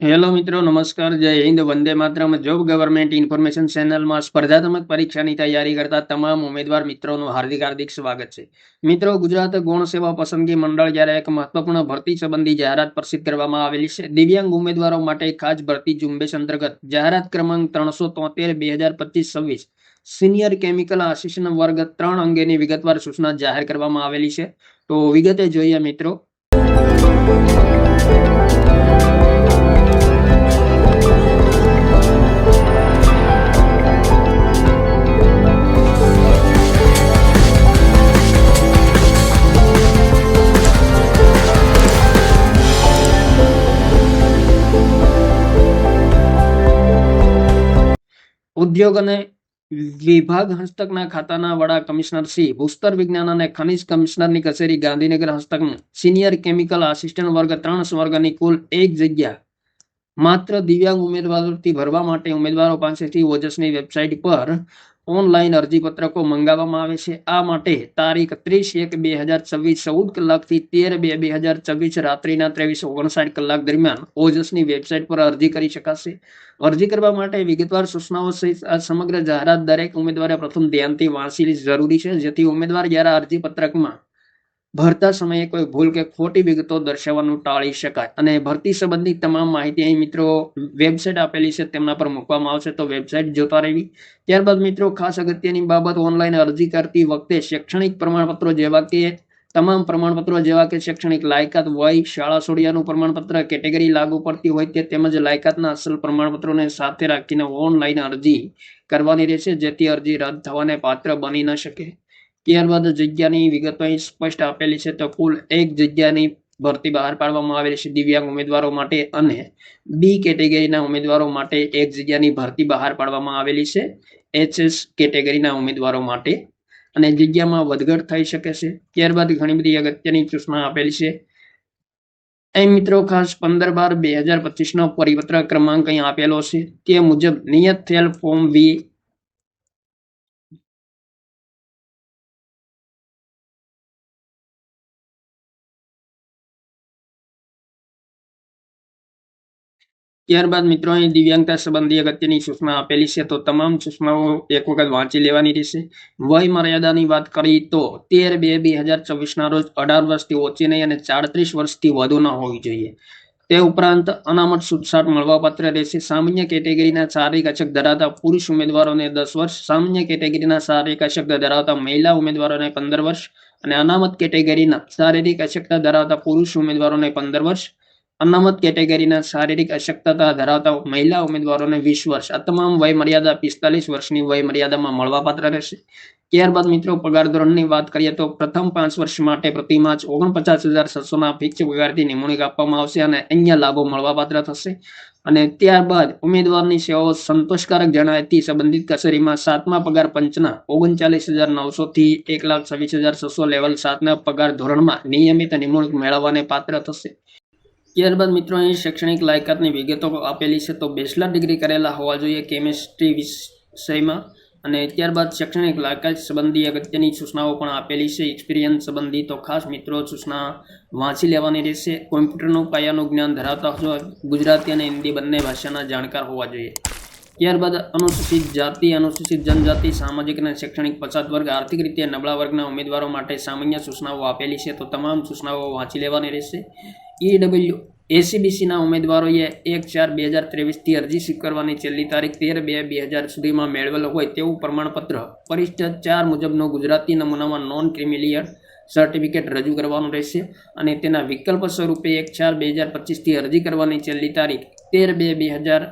Hello મિત્રો, નમસ્કાર, જય હિન્દ, વંદે માત્રમ. જોબ ગવર્મેન્ટ ઇન્ફોર્મેશન ચેનલમાં સ્પર્ધાત્મક પરીક્ષાની તૈયારી કરતા તમામ ઉમેદવાર મિત્રોનું હાર્દિક હાર્દિક સ્વાગત છે. મિત્રો, ગુજરાત ગૌણ સેવા પસંદગી મંડળ જ્યારે એક મહત્વપૂર્ણ ભરતી સંબંધી જાહેરાત પ્રસિદ્ધ કરવામાં આવેલી છે. દિવ્યાંગ ઉમેદવારો માટે ખાસ ભરતી ઝુંબેશ અંતર્ગત જાહેરાત ક્રમાંક ત્રણસો તોતેર, બે હજાર પચીસ, છવ્વીસ. સિનિયર કેમિકલ આસિસ્ટન્ટ વર્ગ ત્રણ અંગેની વિગતવાર સૂચના જાહેર કરવામાં આવેલી છે. તો વિગતે જોઈએ મિત્રો ઉદ્યોગ અને વિભાગ હસ્તકના ખાતાના વડા કમિશનર શ્રી ભૂસ્તર વિજ્ઞાન અને ખનિજ કમિશનરની કચેરી ગાંધીનગર હસ્તકનું સિનિયર કેમિકલ આસિસ્ટન્ટ વર્ગ ત્રણ વર્ગની કુલ એક જગ્યા. માત્ર દિવ્યાંગ ઉમેદવારોથી ભરવા માટે ઉમેદવારો પાસેથી ઓજસની વેબસાઇટ પર ઓનલાઈન અરજીપત્રકો મંગાવવામાં આવે છે. આ માટે તારીખ ત્રીસ એક બે હજાર છવ્વીસ ચૌદ કલાકથી તેર બે બે હજાર છવ્વીસ રાત્રિના ત્રેવીસ ઓગણસાઠ કલાક દરમિયાન ઓજસની વેબસાઇટ પર અરજી કરી શકાશે. અરજી કરવા માટે વિગતવાર સૂચનાઓ સહિત આ સમગ્ર જાહેરાત દરેક ઉમેદવારે પ્રથમ ધ્યાનથી વાંચી જરૂરી છે. જેથી ઉમેદવાર જ્યારે અરજી પત્રકમાં ભરતા સમયે કોઈ ભૂલ કે ખોટી વિગતો દર્શાવવાનું ટાળી શકાય. અને ભરતી સંબંધી તમામ માહિતી અહીં મિત્રો વેબસાઇટ આપેલી છે, તેમના પર મૂકવામાં આવશે તો વેબસાઇટ જોતા રહેવી. ત્યારબાદ મિત્રો ખાસ અગત્યની બાબત, ઓનલાઈન અરજી કરતી વખતે શૈક્ષણિક પ્રમાણપત્રો જેવા કે તમામ પ્રમાણપત્રો જેવા કે શૈક્ષણિક લાયકાત, વય, શાળા સોડિયાનું પ્રમાણપત્ર, કેટેગરી લાગુ પડતી હોય તે તેમજ લાયકાતના અસલ પ્રમાણપત્રોને સાથે રાખીને ઓનલાઈન અરજી કરવાની રહેશે, જેથી અરજી રદ થવાને પાત્ર બની ન શકે. ત્યારબાદ જગ્યાની વિગતો અહીં સ્પષ્ટ આપેલી છે તો કુલ એક જગ્યાની ભરતી બહાર પાડવામાં આવેલી છે દિવ્યાંગ ઉમેદવારો માટે અને બી કેટેગરીના ઉમેદવારો માટે એક જગ્યાની ભરતી બહાર પાડવામાં આવેલી છે. એચએસ કેટેગરીના ઉમેદવારો માટે અને જગ્યામાં વધઘટ થઈ શકે છે. ત્યારબાદ ઘણી બધી અગત્યની સૂચના આપેલી છે. અહીં મિત્રો ખાસ પંદર બાર બે હજાર પચીસનો પરિપત્ર ક્રમાંક અહીં આપેલો છે. તે મુજબ નિયત થયેલ ફોર્મ વી ત્યારબાદ મિત્રો અહીં દિવ્યાંગતા સંબંધી અગત્યની સૂચના આપેલી છે, તો તમામ સૂચનાઓ એક વખત વાંચી લેવાની રહેશે. વય મર્યાદાની વાત કરી તો તેર બે બે હજાર ચોવીસના રોજ અઢાર વર્ષથી ઓછી નહીં અને ચાડત્રીસ વર્ષથી વધુ ન હોવી જોઈએ. તે ઉપરાંત અનામત છૂટછાટ મળવાપાત્ર રહેશે. સામાન્ય કેટેગરીના શારીરિક અછત ધરાવતા પુરુષ ઉમેદવારોને દસ વર્ષ, સામાન્ય કેટેગરીના શારીરિક અશક્ત ધરાવતા મહિલા ઉમેદવારોને પંદર વર્ષ અને અનામત કેટેગરીના શારીરિક અછકતા ધરાવતા પુરુષ ઉમેદવારોને પંદર વર્ષ અનામત કેટેગરીના શારીરિક અશક્તતા ધરાવતા મહિલા ઉમેદવારોને વીસ વર્ષ, આ તમામ વય મર્યાદા પિસ્તાલીસ વર્ષની વય મર્યાદામાં મળવાપાત્ર રહેશે. ત્યારબાદ મિત્રો, પગાર ધોરણની વાત કરીએ તો પ્રથમ પાંચ વર્ષ માટે પ્રતિ ઓગણપચાસ હજાર છસોના ફિક્સ પગારથી નિમણૂક આપવામાં આવશે અને અન્ય લાભો મળવાપાત્ર થશે. અને ત્યારબાદ ઉમેદવારની સેવાઓ સંતોષકારક જણાયથી સંબંધિત કચેરીમાં સાતમા પગાર પંચના ઓગણચાલીસ હજાર નવસો થી એક લાખ છવ્વીસ હજાર છસો લેવલ સાતના પગાર ધોરણમાં નિયમિત નિમણૂક મેળવવાને પાત્ર થશે. ત્યારબાદ મિત્રો અહીં શૈક્ષણિક લાયકાતની વિગતો આપેલી છે, તો બેચલર ડિગ્રી કરેલા હોવા જોઈએ કેમિસ્ટ્રી વિષયમાં અને ત્યારબાદ શૈક્ષણિક લાયકાત સંબંધી અગત્યની સૂચનાઓ પણ આપેલી છે એક્સપિરિયન્સ સંબંધી. તો ખાસ મિત્રો, સૂચના વાંચી લેવાની રહેશે. કોમ્પ્યુટરનું પાયાનું જ્ઞાન ધરાવતા છો ગુજરાતી અને હિન્દી બંને ભાષાના જાણકાર હોવા જોઈએ. ત્યારબાદ અનુસૂચિત જાતિ, અનુસૂચિત જનજાતિ, સામાજિક અને શૈક્ષણિક પછાત વર્ગ, આર્થિક રીતે નબળા વર્ગના ઉમેદવારો માટે સામાન્ય સૂચનાઓ આપેલી છે. તો તમામ સૂચનાઓ વાંચી લેવાની રહેશે. ઈડબલ્યુ એસીબીસીના ઉમેદવારોએ એક ચાર બે હજાર ત્રેવીસથી અરજી સ્વીકારવાની છેલ્લી તારીખ તેર બે બે હજાર સુધીમાં મેળવેલો હોય તેવું પ્રમાણપત્ર. પરિષ્ઠ ચાર મુજબનો ગુજરાતી નમૂનામાં નોન ક્રિમિલિયર સર્ટિફિકેટ રજૂ કરવાનું રહેશે અને તેના વિકલ્પ સ્વરૂપે એક ચાર બે હજાર પચીસથી અરજી કરવાની છેલ્લી તારીખ તેર બે બે હજાર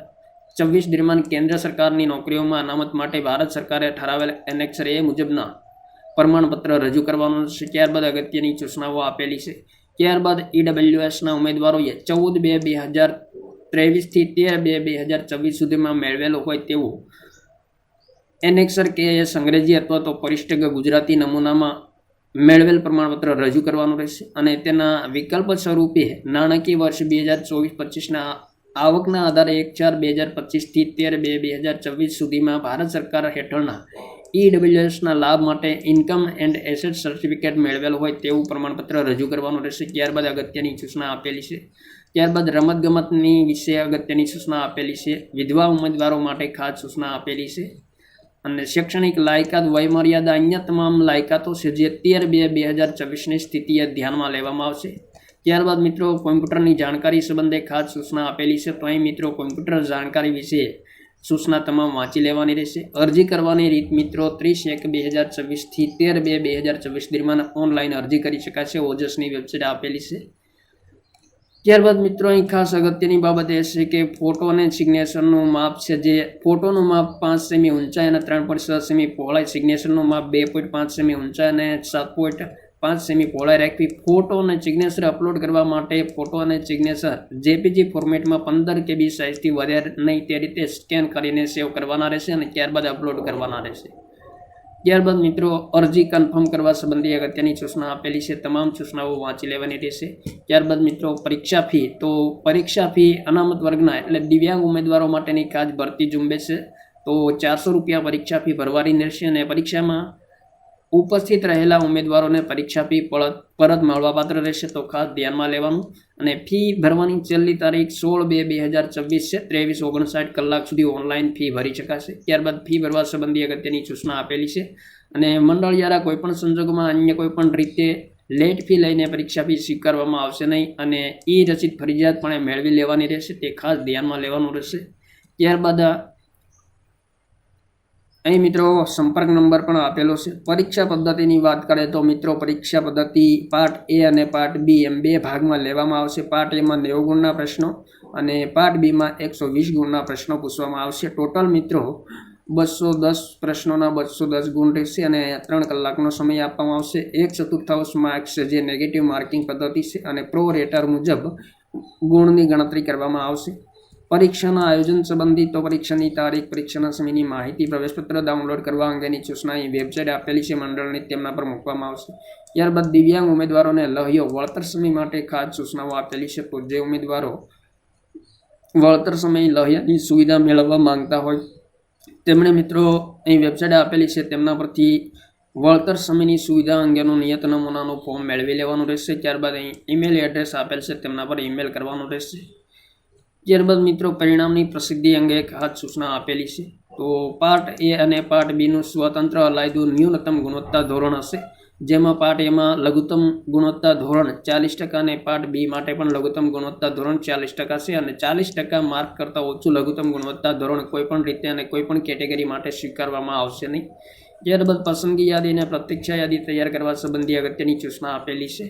છવ્વીસ દરમિયાન કેન્દ્ર સરકારની નોકરીઓમાં અનામત માટે ભારત સરકારે ઠરાવેલ એનેક્સર એ મુજબના પ્રમાણપત્ર રજૂ કરવાનું છે. ત્યારબાદ અગત્યની સૂચનાઓ આપેલી છે. ત્યારબાદ ઈડબ્લ્યુએસના ઉમેદવારોએ ચૌદ બે બે હજાર ત્રેવીસથી તેર બે બે હજાર છવ્વીસ સુધીમાં મેળવેલો હોય તેવું એનેક્સર કે એસ અંગ્રેજી અથવા તો પરિષ્ઠ ગુજરાતી નમૂનામાં મેળવેલ પ્રમાણપત્ર રજૂ કરવાનું રહેશે. અને તેના વિકલ્પ સ્વરૂપે નાણાકીય વર્ષ બે હજાર ચોવીસ પચીસના આવકના આધારે એક ચાર બે હજાર પચીસથી તેર બે બે હજાર છવ્વીસ સુધીમાં ભારત સરકાર હેઠળના ઈડબ્લ્યુએસના લાભ માટે ઇન્કમ એન્ડ એસેટ સર્ટિફિકેટ મેળવેલ હોય તેવું પ્રમાણપત્ર રજૂ કરવાનું રહેશે. ત્યારબાદ અગત્યની સૂચના આપેલી છે. ત્યારબાદ રમતગમતની વિશે અગત્યની સૂચના આપેલી છે. વિધવા ઉમેદવારો માટે ખાસ સૂચના આપેલી છે. અને શૈક્ષણિક લાયકાત વયમર્યાદા અન્ય તમામ લાયકાતો છે જે તેર બે બે હજાર ચોવીસની સ્થિતિએ ધ્યાનમાં લેવામાં આવશે. ત્યારબાદ મિત્રો કોમ્પ્યુટરની જાણકારી સંબંધે ખાસ સૂચના આપેલી છે. તો અહીં મિત્રો કોમ્પ્યુટર જાણકારી વિશે સૂચના તમામ વાંચી લેવાની રહેશે. અરજી કરવાની રીત મિત્રો ત્રીસ એક બે હજાર ચોવીસથી તેર બે બે હજાર ચોવીસ દરમિયાન ઓનલાઈન અરજી કરી શકાશે ઓજસની વેબસાઇટ આપેલી છે. ત્યારબાદ મિત્રો અહીં ખાસ અગત્યની બાબત એ છે કે ફોટો અને સિગ્નેચરનું માપ છે જે ફોટોનું માપ પાંચ સેમી ઊંચાઈ અને ત્રણ પોઈન્ટ છ સેમી પહોળાઈ. સિગ્નેચરનું માપ બે પોઈન્ટ પાંચ સેમી ઊંચાઈ અને સાત પોઈન્ટ પાંચ સેમી પહોળાઈ રાખવી. ફોટો અને સિગ્નેચર અપલોડ કરવા માટે ફોટો અને સિગ્નેચર જેપીજી ફોર્મેટમાં પંદર કેબી સાઇઝથી વધારે નહીં તે રીતે સ્કેન કરીને સેવ કરવાના રહેશે અને ત્યારબાદ અપલોડ કરવાના રહેશે. ત્યારબાદ મિત્રો, અરજી કન્ફર્મ કરવા સંબંધી અગત્યની સૂચના આપેલી છે. તમામ સૂચનાઓ વાંચી લેવાની રહેશે. ત્યારબાદ મિત્રો, પરીક્ષા ફી તો પરીક્ષા ફી અનામત વર્ગના એટલે દિવ્યાંગ ઉમેદવારો માટેની કાજ ભરતી ઝુંબેશ છે. તો ચારસો રૂપિયા પરીક્ષા ફી ભરવાની રહેશે અને પરીક્ષામાં ઉપસ્થિત રહેલા ઉમેદવારોને પરીક્ષા ફી પરત મળવાપાત્ર રહેશે તો ખાસ ધ્યાનમાં લેવાનું. અને ફી ભરવાની છેલ્લી તારીખ સોળ બે બે હજાર છવ્વીસ છે. ત્રેવીસ, ઓગણસાઠ કલાક સુધી ઓનલાઈન ફી ભરી શકાશે. ત્યારબાદ ફી ભરવા સંબંધી અગત્યની સૂચના આપેલી છે. અને મંડળ દ્વારા કોઈપણ સંજોગોમાં અન્ય કોઈપણ રીતે લેટ ફી લઈને પરીક્ષા ફી સ્વીકારવામાં આવશે નહીં અને એ રસીદ ફરજિયાતપણે મેળવી લેવાની રહેશે. તે ખાસ ધ્યાનમાં લેવાનું રહેશે. ત્યારબાદ અહીં મિત્રો સંપર્ક નંબર પણ આપેલો છે. પરીક્ષા પદ્ધતિની વાત કરીએ તો મિત્રો પરીક્ષા પદ્ધતિ પાર્ટ એ અને પાર્ટ બી એમ બે ભાગમાં લેવામાં આવશે. પાર્ટ એમાં નેવું ગુણના પ્રશ્નો અને પાર્ટ બીમાં એકસો વીસ ગુણના પ્રશ્નો પૂછવામાં આવશે. ટોટલ મિત્રો બસો દસ પ્રશ્નોના બસો દસ ગુણ રહેશે અને ત્રણ કલાકનો સમય આપવામાં આવશે. એક ચતુર્થાંશ માર્ક્સ જે નેગેટિવ માર્કિંગ પદ્ધતિ છે અને પ્રો રેટર મુજબ ગુણની ગણતરી કરવામાં આવશે. પરીક્ષાના આયોજન સંબંધિત તો પરીક્ષાની તારીખ, પરીક્ષાના સમયની માહિતી, પ્રવેશપત્ર ડાઉનલોડ કરવા અંગેની સૂચના અહીં વેબસાઇટ આપેલી છે. મંડળની તેમના પર મૂકવામાં આવશે. ત્યારબાદ દિવ્યાંગ ઉમેદવારોને લહ્યો વળતર સમય માટે ખાસ સૂચનાઓ આપેલી છે. તો જે ઉમેદવારો વળતર સમય લહ્યાની સુવિધા મેળવવા માંગતા હોય, તેમણે મિત્રો અહીં વેબસાઇટ આપેલી છે. તેમના પરથી વળતર સમયની સુવિધા અંગેનું નિયત નમૂનાનું ફોર્મ મેળવી લેવાનું રહેશે. ત્યારબાદ અહીં ઈમેલ એડ્રેસ આપેલ છે. તેમના પર ઈમેલ કરવાનું રહેશે. ત્યારબાદ મિત્રો પરિણામની પ્રસિદ્ધિ અંગે એક હાથ સૂચના આપેલી છે. તો પાર્ટ એ અને પાર્ટ બીનું સ્વતંત્ર અલાયદું ન્યૂનતમ ગુણવત્તા ધોરણ હશે, જેમાં પાર્ટ એમાં લઘુત્તમ ગુણવત્તા ધોરણ ચાલીસ ટકા અને પાર્ટ બી માટે પણ લઘુત્તમ ગુણવત્તા ધોરણ ચાલીસ ટકા છે અને ચાલીસ ટકા માર્ક કરતાં ઓછું લઘુત્તમ ગુણવત્તા ધોરણ કોઈપણ રીતે અને કોઈપણ કેટેગરી માટે સ્વીકારવામાં આવશે નહીં. ત્યારબાદ પસંદગી યાદી અને પ્રતીક્ષા યાદી તૈયાર કરવા સંબંધી અગત્યની સૂચના આપેલી છે.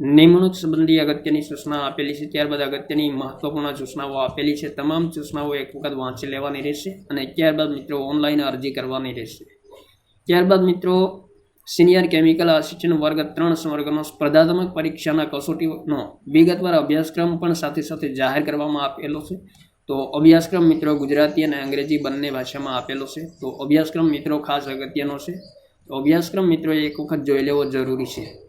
નિમણૂક સંબંધી અગત્યની સૂચના આપેલી છે. ત્યારબાદ અગત્યની મહત્વપૂર્ણ સૂચનાઓ આપેલી છે. તમામ સૂચનાઓ એક વખત વાંચી લેવાની રહેશે અને ત્યારબાદ મિત્રો ઓનલાઈન અરજી કરવાની રહેશે. ત્યારબાદ મિત્રો, સિનિયર કેમિકલ આસિસ્ટન્ટ વર્ગ ત્રણ વર્ગનો સ્પર્ધાત્મક પરીક્ષાના કસોટીનો વિગતવાર અભ્યાસક્રમ પણ સાથે સાથે જાહેર કરવામાં આપેલો છે. તો અભ્યાસક્રમ મિત્રો ગુજરાતી અને અંગ્રેજી બંને ભાષામાં આપેલો છે. તો અભ્યાસક્રમ મિત્રો ખાસ અગત્યનો છે. તો અભ્યાસક્રમ મિત્રો એક વખત જોઈ લેવો જરૂરી છે.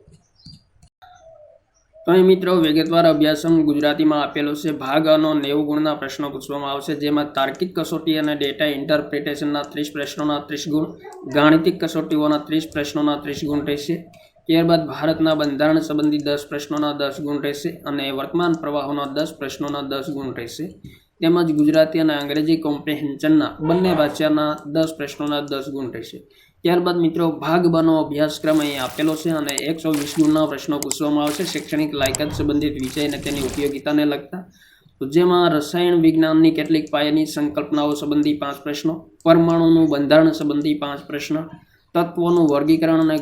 અહીં મિત્રો વિગતવાર અભ્યાસક્રમ ગુજરાતીમાં આપેલો છે ભાગ અનો નેવું ગુણના પ્રશ્નો પૂછવામાં આવશે, જેમાં તાર્કિક કસોટી અને ડેટા ઇન્ટરપ્રિટેશનના ત્રીસ પ્રશ્નોના ત્રીસ ગુણ, ગાણિતિક કસોટીઓના ત્રીસ પ્રશ્નોના ત્રીસ ગુણ રહેશે. ત્યારબાદ ભારતના બંધારણ સંબંધી દસ પ્રશ્નોના દસ ગુણ રહેશે અને વર્તમાન પ્રવાહોના દસ પ્રશ્નોના દસ ગુણ રહેશે. તેમજ ગુજરાતી અને અંગ્રેજી કોમ્પ્રિહેન્શનના બંને ભાષાના દસ પ્રશ્નોના દસ ગુણ રહેશે. ત્યારબાદ મિત્રો, ભાગ બનો અભ્યાસક્રમ અહીં આપેલો છે અને એકસો વીસ ગુણના પ્રશ્નો પૂછવામાં આવશે. શૈક્ષણિક લાયકાત સંબંધિત વિષય અને તેની ઉપયોગિતાને લગતા. તો જેમાં રસાયણ વિજ્ઞાનની કેટલીક પાયાની સંકલ્પનાઓ સંબંધી પાંચ પ્રશ્નો, પરમાણુનું બંધારણ સંબંધી પાંચ પ્રશ્ન, તત્વોનું વર્ગીકરણ અને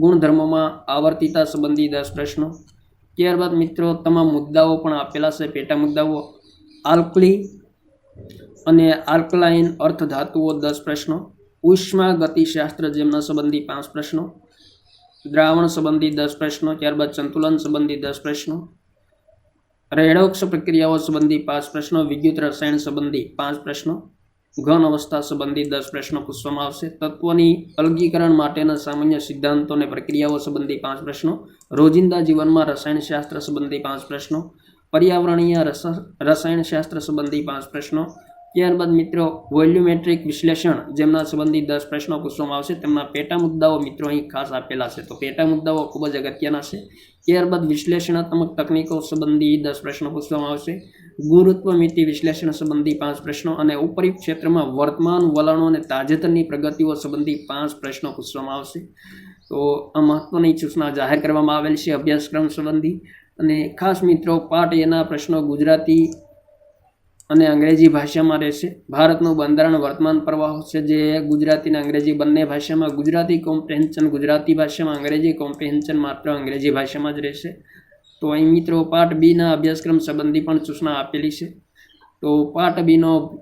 ગુણધર્મોમાં આવર્તિતા સંબંધી દસ પ્રશ્નો. ત્યારબાદ મિત્રો, તમામ મુદ્દાઓ પણ આપેલા છે, પેટા મુદ્દાઓ. આલ્કલી અને આલ્કલાઇન અર્થધાતુઓ દસ પ્રશ્નો. ઉષ્મા ગતિશાસ્ત્ર જેમના સંબંધી પાંચ પ્રશ્નો, દ્રાવણ સંબંધી દસ પ્રશ્નો, ત્યારબાદ સંતુલન સંબંધી દસ પ્રશ્નો રેડોક્ષ પ્રક્રિયાઓ સંબંધી પાંચ પ્રશ્નો, વિદ્યુત રસાયણ સંબંધી પાંચ પ્રશ્નો, ઘન અવસ્થા સંબંધી દસ પ્રશ્નો પૂછવામાં આવશે. તત્વોની અલગીકરણ માટેના સામાન્ય સિદ્ધાંતો અને પ્રક્રિયાઓ સંબંધી પાંચ પ્રશ્નો, રોજિંદા જીવનમાં રસાયણશાસ્ત્ર સંબંધી પાંચ પ્રશ્નો, પર્યાવરણીય રસ, રસાયણશાસ્ત્ર સંબંધી પાંચ પ્રશ્નો ત્યારબાદ મિત્રો, વોલ્યુમેટ્રિક વિશ્લેષણ જેમના સંબંધિત દસ પ્રશ્નો પૂછવામાં આવશે, તેમના પેટા મુદ્દાઓ મિત્રો અહીં ખાસ આપેલા છે. તો પેટા મુદ્દાઓ ખૂબ જ અગત્યના છે. ત્યારબાદ વિશ્લેષણાત્મક તકનીકો સંબંધી દસ પ્રશ્નો પૂછવામાં આવશે. ગુરુત્વ મિતિ વિશ્લેષણ સંબંધી પાંચ પ્રશ્નો અને ઉપરી ક્ષેત્રમાં વર્તમાન વલણો અને તાજેતરની પ્રગતિઓ સંબંધી પાંચ પ્રશ્નો પૂછવામાં આવશે. તો આ મહત્વની સૂચના જાહેર કરવામાં આવેલ છે અભ્યાસક્રમ સંબંધી. અને ખાસ મિત્રો પાઠ એના પ્રશ્નો ગુજરાતી અને અંગ્રેજી ભાષામાં રહેશે. ભારતનું બંધારણ વર્તમાન પ્રવાહ છે જે ગુજરાતી અને અંગ્રેજી બંને ભાષામાં, ગુજરાતી કોમ્પ્રિહેન્શન ગુજરાતી ભાષામાં, અંગ્રેજી કોમ્પ્રિહેન્શન માત્ર અંગ્રેજી ભાષામાં જ રહેશે. તો અહીં મિત્રો પાર્ટ બીના અભ્યાસક્રમ સંબંધી પણ સૂચના આપેલી છે. તો પાર્ટ બીનો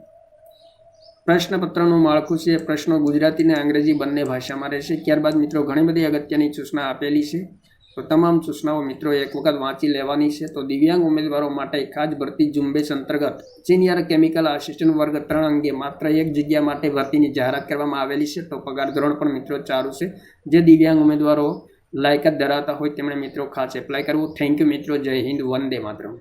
પ્રશ્નપત્રનું માળખું છે, પ્રશ્નો ગુજરાતી અને અંગ્રેજી બંને ભાષામાં રહેશે. ત્યારબાદ મિત્રો ઘણી બધી અગત્યની સૂચના આપેલી છે. તો તમામ સૂચનાઓ મિત્રો એક વખત વાંચી લેવાની છે. તો દિવ્યાંગ ઉમેદવારો માટે ખાસ ભરતી ઝુંબેશ અંતર્ગત સિનિયર કેમિકલ આસિસ્ટન્ટ વર્ગ ત્રણ અંગે માત્ર એક જગ્યા માટે ભરતીની જાહેરાત કરવામાં આવેલી છે. તો પગાર ધોરણ પણ મિત્રો ચાલુ છે. જે દિવ્યાંગ ઉમેદવારો લાયકાત ધરાવતા હોય તેમણે મિત્રો ખાસ એપ્લાય કરવું. થેન્ક યુ મિત્રો. જય હિન્દ. વંદે માતરમ.